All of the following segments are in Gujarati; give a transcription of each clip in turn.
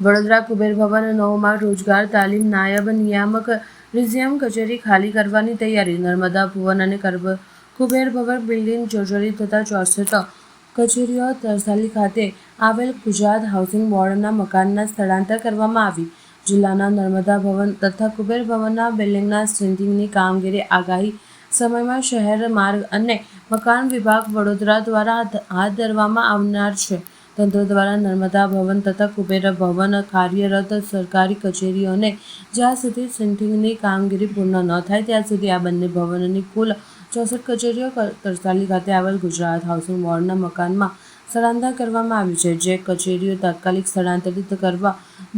વડોદરા કુબેર ભવન નવમાં રોજગાર તાલીમ નાયબ નિયામક રિઝિયમ કચેરી ખાલી કરવાની તૈયારી. નર્મદા ભુવન અને કરબ કુબેર ભવન બિલ્ડિંગ જર્જરી તથા ચોસઠ કચેરીઓ તરસાલી ખાતે આવેલ ગુજરાત હાઉસિંગ બોર્ડના મકાનના સ્થળાંતર કરવામાં આવી. જિલ્લાના નર્મદા ભવન તથા કુબેર ભવનના બિલ્ડિંગના સ્ટ્રેન્થિંગની કામગીરી આગાહી સમયમાં શહેર માર્ગ અને મકાન વિભાગ વડોદરા દ્વારા હાથ ધરવામાં આવનાર છે. તંત્ર દ્વારા નર્મદા ભવન તથા કુબેર ભવન કાર્યરત સરકારી કચેરીઓને જ્યાં સુધી સેન્ટિંગની કામગીરી પૂર્ણ ન થાય, ત્યાં સુધી આ બંને ભવનની કુલ ચોસઠ કચેરીઓ તરસાલી ખાતે આવેલ ગુજરાત હાઉસિંગ બોર્ડના મકાનમાં સ્થળાંતર કરવામાં આવ્યું છે, જે કચેરીઓ તાત્કાલિક સ્થળાંતરિત કરવા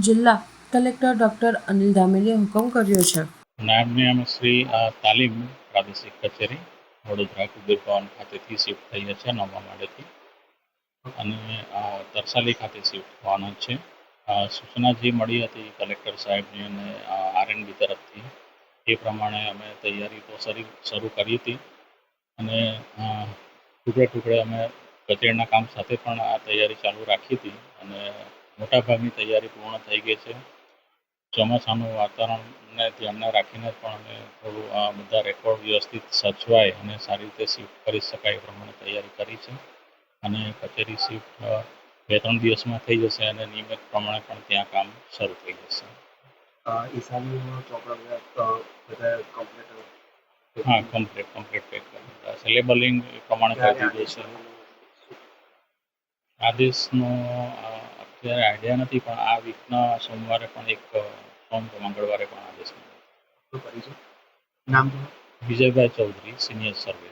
જિલ્લા કલેક્ટર ડોક્ટર અનિલ ધામેલીએ હુકમ કર્યો છે. નાયબ નિયામક શ્રી તાલીમ પ્રાદેશિક કચેરી, વડોદરા કુબેર ભવન ખાતેથી શિફ્ટ થઈ છે નવા માળેથી. અને આ તરસાલી ખાતે શિફ્ટ થવાના છે સૂચના જે મળી હતી કલેક્ટર સાહેબની અને આરએનબી તરફથી, એ પ્રમાણે અમે તૈયારી તો શરી, શરૂ કરી હતી. અને ટુકડે ટુકડે અમે કચેરીના કામ સાથે પણ આ તૈયારી ચાલુ રાખી હતી અને મોટાભાગની તૈયારી પૂર્ણ થઈ ગઈ છે. ચોમાસાનું વાતાવરણને ધ્યાનમાં રાખીને પણ અમે થોડું આ બધા રેકોર્ડ વ્યવસ્થિત સચવાય અને સારી રીતે શિફ્ટ કરી શકાય એ પ્રમાણે તૈયારી કરી છે. અને કચેરી શિફ્ટ બે ત્રણ દિવસમાં થઈ જશે અને નિયમિત પ્રમાણે પણ ત્યાં કામ શરૂ થઈ જશે. ઈશાનીનો ચોપડા બધા કમ્પ્લીટ હા કમ્પ્લીટ કમ્પ્લીટ પેક કરી દીધા છે. લેબલિંગ પ્રમાણે કરી દીધું છે આદેશનો અત્યારે આઈડિયા નથી પણ આ વીકના સોમવારે પણ એક ફોર્મ મંગળવારે પણ આદેશ મળે છે નામ વિજયભાઈ ચૌધરી સિનિયર સર્વે